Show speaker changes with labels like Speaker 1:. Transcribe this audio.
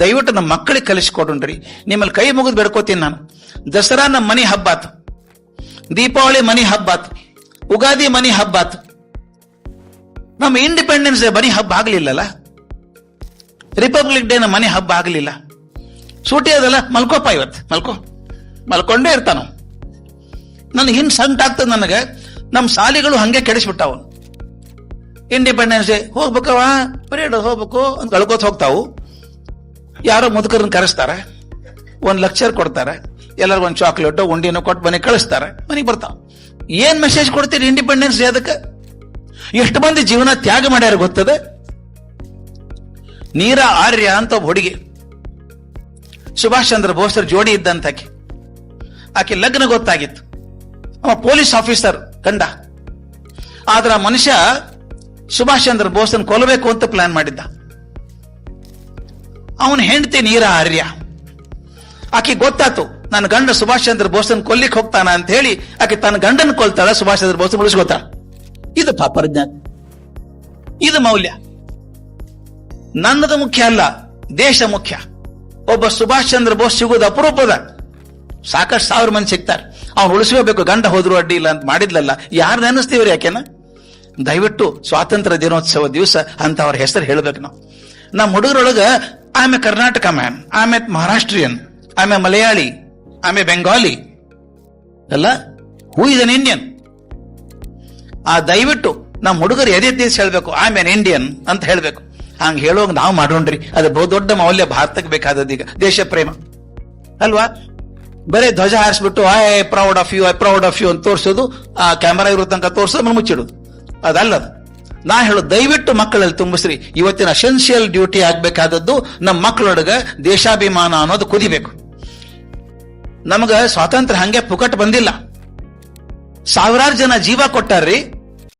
Speaker 1: ದಯವಿಟ್ಟು ನಮ್ಮ ಮಕ್ಕಳಿಗೆ ಕಲಿಸ್ಕೊಡ್ರಿ ನಿಮ್ಮಲ್ಲಿ ಕೈ ಮುಗಿದು ಬೇಡ್ಕೋತೀನಿ ನಾನು. ದಸರಾ ನಮ್ಮ ಮನೆ ಹಬ್ಬಾತ್ ದೀಪಾವಳಿ ಮನಿ ಹಬ್ಬಾತ್ ಉಗಾದಿ ಮನಿ ಹಬ್ಬಾತ್ ನಮ್ಮ ಇಂಡಿಪೆಂಡೆನ್ಸ್ ಡೇ ಮನಿ ಹಬ್ಬ ಆಗ್ಲಿಲ್ಲಲ್ಲ? ರಿಪಬ್ಲಿಕ್ ಡೇ ನಮ್ಮ ಮನೆ ಹಬ್ಬ ಆಗ್ಲಿಲ್ಲ. ಸೂಟಿ ಅದಲ್ಲ, ಮಲ್ಕೋಪ ಇವತ್ತು. ಮಲ್ಕೋ. ಮಲ್ಕೊಂಡೇ ಇರ್ತಾನ. ನನ್ಗೆ ಸಂಟ್ ಆಗ್ತದೆ ನನಗೆ. ನಮ್ಮ ಸಾಲಿಗಳು ಹಂಗೆ ಕೆಡಿಸ್ಬಿಟ್ಟಾವ. ಇಂಡಿಪೆಂಡೆನ್ಸ್ ಡೇ ಹೋಗ್ಬೇಕವ ಪರೇಡ್ ಹೋಗ್ಬೇಕು ಅಂತ ಕಳ್ಕೋತ ಹೋಗ್ತಾವು. ಯಾರೋ ಮುದುಕರನ್ನ ಕರೆಸ್ತಾರ, ಒಂದ್ ಲೆಕ್ಚರ್ ಕೊಡ್ತಾರೆ, ಎಲ್ಲರಿಗೂ ಒಂದು ಚಾಕ್ಲೇಟ್ ಉಂಡಿನೂ ಕೊಟ್ಟು ಮನೆಗೆ ಕಳಿಸ್ತಾರೆ, ಮನೆಗೆ ಬರ್ತಾವ. ಏನ್ ಮೆಸೇಜ್ ಕೊಡ್ತೀರಿ ಇಂಡಿಪೆಂಡೆನ್ಸ್ ಡೇ ಅದಕ್ಕೆ? ಎಷ್ಟು ಮಂದಿ ಜೀವನ ತ್ಯಾಗ ಮಾಡ್ಯಾರ ಗೊತ್ತದೆ? ನೀರ, ಆರ್ಯ ಅಂತ ಒಬ್ಬ ಹುಡುಗಿ ಸುಭಾಷ್ ಚಂದ್ರ ಬೋಸ್ರ ಜೋಡಿ ಇದ್ದಂತ ಆಕೆ. ಆಕೆ ಲಗ್ನ ಗೊತ್ತಾಗಿತ್ತು. ಅವ ಪೊಲೀಸ್ ಆಫೀಸರ್ ಕಂಡ ಆದ್ರ ಮನುಷ್ಯ ಸುಭಾಷ್ ಚಂದ್ರ ಬೋಸನ್ ಕೊಲ್ಲಬೇಕು ಅಂತ ಪ್ಲಾನ್ ಮಾಡಿದ್ದ. ಅವನ ಹೆಂಡತಿ ನೀರ ಆರ್ಯ ಆಕೆ ಗೊತ್ತಾತು, ನನ್ನ ಗಂಡ ಸುಭಾಷ್ ಚಂದ್ರ ಬೋಸನ್ ಕೊಲ್ಲಿಕ್ ಹೋಗ್ತಾನ ಅಂತ ಹೇಳಿ ಆಕೆ ತನ್ನ ಗಂಡನ ಕೊಲ್ತಾಳ ಸುಭಾಷ್ ಚಂದ್ರ ಬೋಸ್ ಉಳಿಸ್ಕೊತಾಳ ಇದು ಪಾಪರಜ್ಞಾನ ಇದು ಮೌಲ್ಯ. ನನ್ನದು ಮುಖ್ಯ ಅಲ್ಲ, ದೇಶ ಮುಖ್ಯ. ಒಬ್ಬ ಸುಭಾಷ್ ಚಂದ್ರ ಬೋಸ್ ಸಿಗೋದು ಅಪರೂಪದ. ಸಾಕಷ್ಟು ಸಾವಿರ ಮಂದಿ ಸಿಗ್ತಾರೆ. ಅವ್ನು ಉಳಿಸ್ಕೋಬೇಕು, ಗಂಡ ಹೋದ್ರು ಅಡ್ಡಿ ಇಲ್ಲ ಅಂತ ಮಾಡಿದ್ಲಲ್ಲ ಯಾರು ನೆನೆಸ್ತೀವ್ರಿ ಯಾಕೆನ ದಯವಿಟ್ಟು ಸ್ವಾತಂತ್ರ್ಯ ದಿನೋತ್ಸವ ದಿವಸ ಅಂತ ಅವ್ರ ಹೆಸರು ಹೇಳ್ಬೇಕು ನಾವು. ನಮ್ಮ ಹುಡುಗರೊಳಗ ಆಮೆ ಕರ್ನಾಟಕ ಮ್ಯಾನ್ ಆಮೆ ಮಹಾರಾಷ್ಟ್ರಿಯನ್ ಆಮೆ ಮಲಯಾಳಿ ಆಮೆ ಬೆಂಗಾಲಿ ಅಲ್ಲ? ಹೂ ಇಸ್ ಅನ್ ಇಂಡಿಯನ್ ಆ, ದಯವಿಟ್ಟು ನಮ್ಮ ಹುಡುಗರು ಎದೆ ದೇಶ ಹೇಳ್ಬೇಕು. ಐ ಇಂಡಿಯನ್ ಅಂತ ಹೇಳ್ಬೇಕು. ಹಂಗೆ ಹೇಳುವಾಗ ನಾವು ಮಾಡೋಣ್ರಿ. ಅದು ಬಹು ದೊಡ್ಡ ಮೌಲ್ಯ ಭಾರತಕ್ಕೆ ಬೇಕಾದದ್ದು ಈಗ. ದೇಶ ಪ್ರೇಮ. ಅಲ್ವಾ? ಬರೇ ಧ್ವಜ ಹಾರಿಸ್ಬಿಟ್ಟು I proud of you I proud of you ಅಂತ ತೋರಿಸೋದು, ಆ ಕ್ಯಾಮರಾ ಇರೋ ತನಕ ತೋರಿಸೋದು ಮುಚ್ಚಿಡೋದು. ಅದಲ್ಲದು. ನಾ ಹೇಳು ದಯವಿಟ್ಟು ಮಕ್ಕಳಲ್ಲಿ ತುಂಬಿಸ್ರಿ. ಇವತ್ತಿನ ಅಸೆನ್ಷಿಯಲ್ ಡ್ಯೂಟಿ ಆಗ್ಬೇಕಾದದ್ದು ನಮ್ಮ ಮಕ್ಕಳೊಡಗ ದೇಶಾಭಿಮಾನ ಅನ್ನೋದು ಕುದಿಬೇಕು. ನಮಗ ಸ್ವಾತಂತ್ರ್ಯ ಹಂಗೆ ಪುಕಟ್ ಬಂದಿಲ್ಲ. ಸಾವಿರಾರು ಜನ ಜೀವ ಕೊಟ್ಟಾರ್ರಿ.